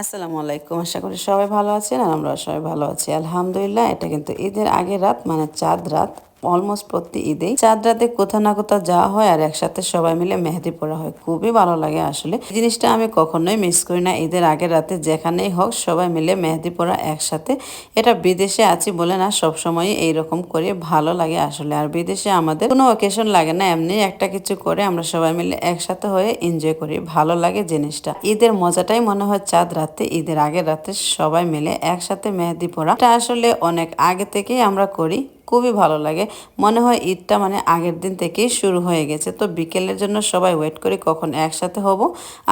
আসসালামু আলাইকুম, আশা করি সবাই ভালো আছেন আর আমরা সবাই ভালো আছি। আলহামদুলিল্লাহ, এটা কিন্তু ঈদের আগের রাত মানে চাঁদ রাত। অলমোস্ট প্রতি ঈদেই চাঁদ রাতে কোথাও না কোথাও যাওয়া হয় আর একসাথে সবাই মিলে মেহেদি পড়া হয়। খুবই ভালো লাগে আসলে। এই জিনিসটা আমি কখনোই মিস করি না। ঈদের আগের রাতে যেখানেই হোক সবাই মিলে মেহেদি পড়া একসাথে। এটা বিদেশে আছি বলে না সবসময় এইরকম করে ভালো লাগে আসলে। আর বিদেশে আমাদের কোনো অকেশন লাগে না, এমনি একটা কিছু করে আমরা সবাই মিলে একসাথে হয়ে এনজয় করি। ভালো লাগে জিনিসটা। ঈদের মজাটাই মনে হয় চাঁদ রাতে ঈদের আগের রাতে সবাই মিলে একসাথে মেহেদি পড়া। এটা আসলে অনেক আগে থেকেই আমরা করি। খুবই ভালো লাগে। মনে হয় ঈদটা মানে আগের দিন থেকেই শুরু হয়ে গেছে। তো বিকেলের জন্য সবাই ওয়েট করি কখন একসাথে হব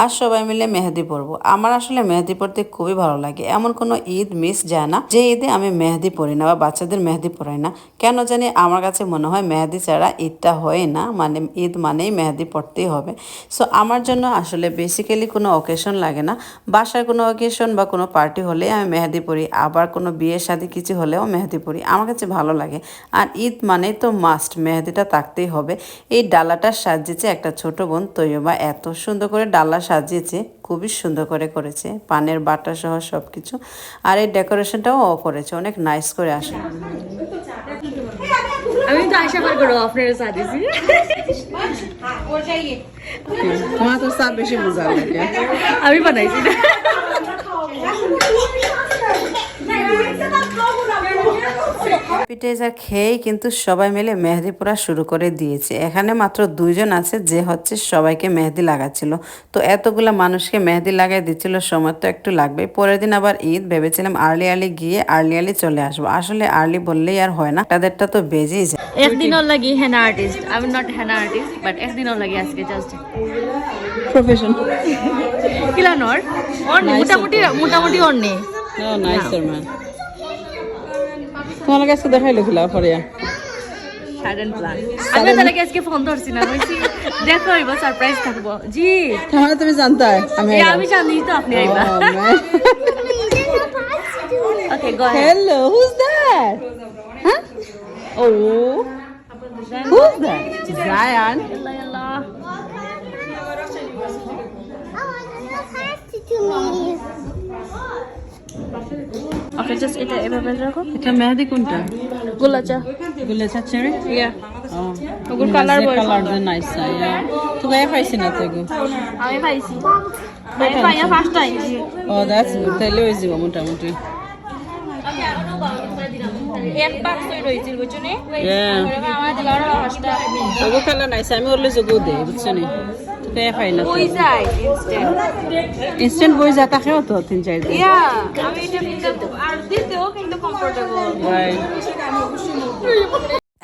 আর সবাই মিলে মেহেদি পরবো। আমার আসলে মেহেদি পরতে খুবই ভালো লাগে। এমন কোনো ঈদ মিস যায় না যে ঈদে আমি মেহেদি পরি না বা বাচ্চাদের মেহেদি পরাই না। কেন জানি আমার কাছে মনে হয় মেহেদি ছাড়া ঈদটা হয় না। মানে ঈদ মানেই মেহেদি পড়তেই হবে। সো আমার জন্য আসলে বেসিক্যালি কোনো অকেশন লাগে না। বাসার কোনো অকেশন বা কোনো পার্টি হলে আমি মেহেদি পরি। আবার কোনো বিয়ে শাদি কিছু হলেও মেহেদি পরি। আমার কাছে ভালো লাগে। আর ঈদ মানেই তো মাস্ট মেহেদিটা থাকতেই হবে। এই ডালাটা সাজিয়েছে একটা ছোট বোন তৈয়বা। এত সুন্দর করে ডালা সাজিয়েছে খুবই সুন্দর করে করেছে পানের বাটা সহ সব কিছু আর এই ডেকোরেশনটাও ও করেছে অনেক নাইস করে আসে। আমি তো আশা করব আপনার সাজেছি তোমার তো সাপ বেশি বোঝা লাগে। আমি বানাইছি। না পিটেজার খেয়েই কিন্তু সবাই মিলে মেহেদি পড়া শুরু করে দিয়েছে। এখানে মাত্র দুইজন আছে যে হচ্ছে সবাইকে মেহেদি লাগাচ্ছিল। তো এতগুলা মানুষকে মেহেদি লাগাই দিচ্ছিল সময় তো একটু লাগবে পরের দিন আবার ঈদ ভেবেছিলাম আর্লি আর্লি গিয়ে আর্লি আর্লি চলে আসব। আসলে আর্লি বললেই আর হয় না তাদেরটা তো বেজেই যায়। একদিনও লাগি হেনা আর্টিস্ট আমি নট হেনা আর্টিস্ট বাট একদিনও লাগি আজকে জাস্ট প্রফেশন কিলানোর ওর মোটামুটি মোটামুটি ওর নেই ম্যান তোমার কাছে দেখাইলো খিলা পরে সাডেন প্ল্যান আমি তাহলে আজকে ফোন ধরছি না বলছি দেখো এবার সারপ্রাইজ থাকব। জি। তাহলে তুমি জানতে আমি আমি জানি তো আপনি আইবা। Okay go that? Zion. Okay just এটা এভাবে রাখো। এটা মেহেদি কোনটা? গোলাচা। গোলাচা চেরি ইয়া. ওগুলো কালার বয় কালার দে নাইস ইয়া তো গায় পাইছি না তো গো আমি পাইছি। আমি পাইয়া ফার্স্ট টাইম ও দ্যাটস তাহলে ওই যাব মোটামুটি। ইনস্ট্যান্ট ইনস্ট্যান্ট বই যা তাকেও তো তিন চার দিন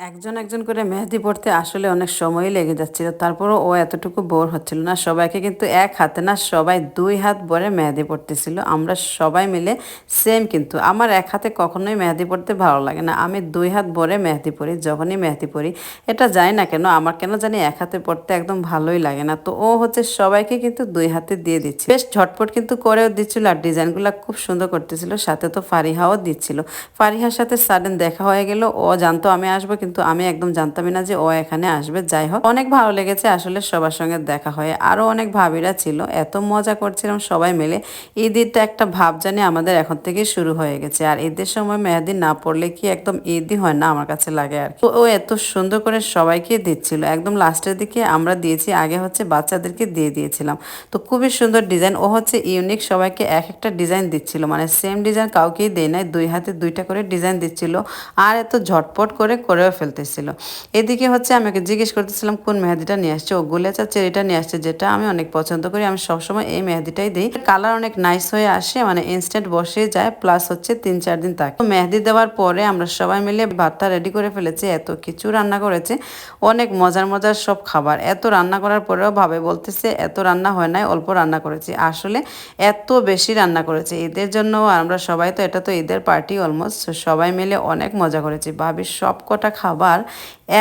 একজন একজন করে মেহেদি পড়তে আসলে অনেক সময়ই লেগে যাচ্ছিল। তারপরও ও এতটুকু বোর হচ্ছিল না। সবাইকে কিন্তু এক হাতে না, সবাই দুই হাত ভরে মেহেদি পড়তেছিল। আমরা সবাই মিলে সেম কিন্তু। আমার এক হাতে কখনোই মেহেদি পড়তে ভালো লাগে না। আমি দুই হাত ভরে মেহেদি পড়ি যখনই মেহেদি পড়ি এটা জানি না কেন? আমার কেন জানি এক হাতে পড়তে একদম ভালোই লাগে না। তো ও হচ্ছে সবাইকে কিন্তু দুই হাতে দিয়ে দিচ্ছে। বেশ ঝটপট কিন্তু করেও দিচ্ছিল আর ডিজাইনগুলো খুব সুন্দর করতেছিল। সাথে তো ফারিহাও দিচ্ছিল। ফারিহার সাথে সাডেন দেখা হয়ে গেল। ও জানতো আমি আসব কিন্তু আমি একদম জানতামই না যে ও এখানে আসবে। যাই হোক, অনেক ভালো লেগেছে আসলে সবার সঙ্গে দেখা হয়ে। আরও অনেক ভাবিরা ছিল, এত মজা করছিলাম সবাই মিলে। ঈদ ঈদটা একটা ভাব জানি আমাদের এখন থেকে শুরু হয়ে গেছে। আর ঈদের সময় মেহেদি না পড়লে কি একদম ঈদই হয় না আমার কাছে লাগে আর ও এত সুন্দর করে সবাইকে দিচ্ছিল। একদম লাস্টের দিকে আমরা দিয়েছি, আগে হচ্ছে বাচ্চাদেরকে দিয়ে দিয়েছিলাম। তো খুবই সুন্দর ডিজাইন ও হচ্ছে ইউনিক সবাইকে এক একটা ডিজাইন দিচ্ছিল। মানে সেম ডিজাইন কাউকেই দেয় নাই, দুই হাতে দুইটা করে ডিজাইন দিচ্ছিল। আর এত ঝটপট করে করেও ফেলতেছিল। এদিকে হচ্ছে আমি ওকে জিজ্ঞেস করতেছিলাম, কোন মেহেদিটা নিয়ে আসছে? ও গুলেচা চেরিটা নিয়ে আসছে যেটা আমি অনেক পছন্দ করি, আমি সবসময় এই মেহেদিটাই দিই। কালার অনেক নাইস হয়ে আসে মানে ইনস্ট্যান্ট বসে যায় প্লাস হচ্ছে তিন, চার দিন থাকে। মেহেদি দেওয়ার পরে আমরা সবাই মিলে ভাতটা রেডি করে ফেলেছি, এত কিছু রান্না করেছে, অনেক মজার মজার সব খাবার। এত রান্না করার পরেও ভাবে বলতেছে, এত রান্না হয় নাই, অল্প রান্না করেছি। আসলে এত বেশি রান্না করেছে, ঈদের জন্য আমরা সবাই তো, এটা তো ঈদের পার্টি অলমোস্ট সবাই মিলে অনেক মজা করেছি। ভাবি সব কটা খাবার খাবার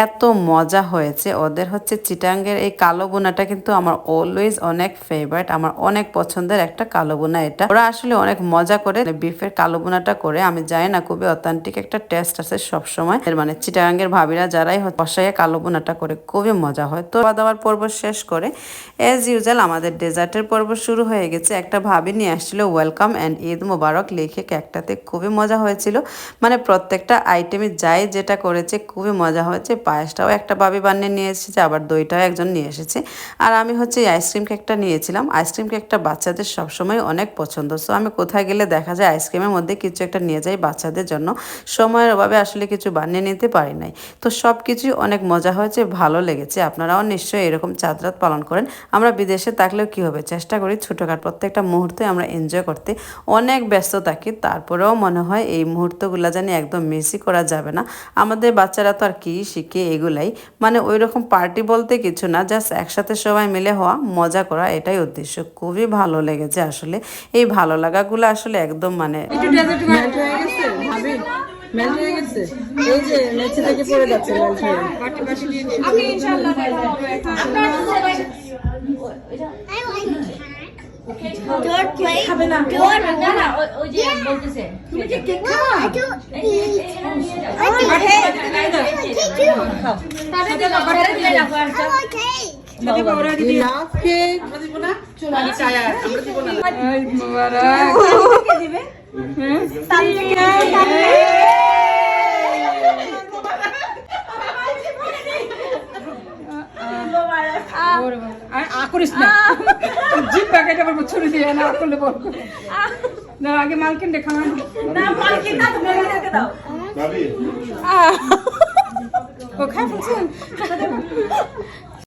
এত মজা হয়েছে। ওদের হচ্ছে চিটাঙ্গের এই কালো বোনাটা কিন্তু আমার অলওয়েজ অনেক ফেভারিট আমার অনেক পছন্দের একটা কালো বোনা এটা। ওরা আসলে অনেক মজা করে বিফের কালো বোনাটা করে, আমি জানি না, খুবই অথেন্টিক একটা টেস্ট আছে সবসময়। এর মানে চিটাঙ্গের ভাবিরা যারাই বসাইয়ে কালো বোনাটা করে, খুবই মজা হয়। তো খাওয়া দাওয়ার পর্ব শেষ করে এজ ইউজাল আমাদের ডেজার্টের পর্ব শুরু হয়ে গেছে। একটা ভাবি নিয়ে আসছিল ওয়েলকাম অ্যান্ড ঈদ মোবারক, লিখে কেকটাতে খুবই মজা হয়েছিল। মানে প্রত্যেকটা আইটেমে যাই যেটা করেছে খুবই মজা হয়েছে, পায়েসটাও একটা ভাবি বানিয়ে নিয়ে এসেছে, আবার দইটাও একজন নিয়ে এসেছে। আর আমি হচ্ছে আইসক্রিম কেকটা নিয়েছিলাম। আইসক্রিম কেকটা বাচ্চাদের সবসময় অনেক পছন্দ। সো আমি কোথায় গেলে দেখা যায় আইসক্রিমের মধ্যে কিছু একটা নিয়ে যাই বাচ্চাদের জন্য। সময়ের অভাবে আসলে কিছু বানিয়ে নিতে পারি নাই। তো সব কিছুই অনেক মজা হয়েছে, ভালো লেগেছে। আপনারাও নিশ্চয়ই এরকম চাঁদরাত পালন করেন। আমরা বিদেশে থাকলেও কি হবে? চেষ্টা করি ছোটোখাটো প্রত্যেকটা মুহূর্তে আমরা এনজয় করতে। অনেক ব্যস্ত থাকি, তারপরেও মনে হয় এই মুহূর্তগুলো জানি একদম মিসই করা যাবে না। আমাদের বাচ্চারা তো আর কি শিখে এগুলাই। মানে ওই রকম পার্টি বলতে কিছু না জাস্ট একসাথে সবাই মিলে হওয়া মজা করা এটাই উদ্দেশ্য। খুবই ভালো লেগেছে আসলে। এই ভালো লাগাগুলো আসলে একদম মানে মেল্ট হয়ে গেছে ভাবি? মেল্ট হয়ে গেছে? এই যে মেচে থেকে পড়ে যাচ্ছে মেল্ট হয়ে। আমি ইনশাআল্লাহ আর আমরা দিব না এই মোবারক দিবে ওরে বাবা, আর আ করিস না প্যাকেট আবার ছুরি দিয়ে না করলে বল। না আগে মালকিন দেখা না না মালকিন না তুমি রেখে দাও। ও খাই ফেলছেন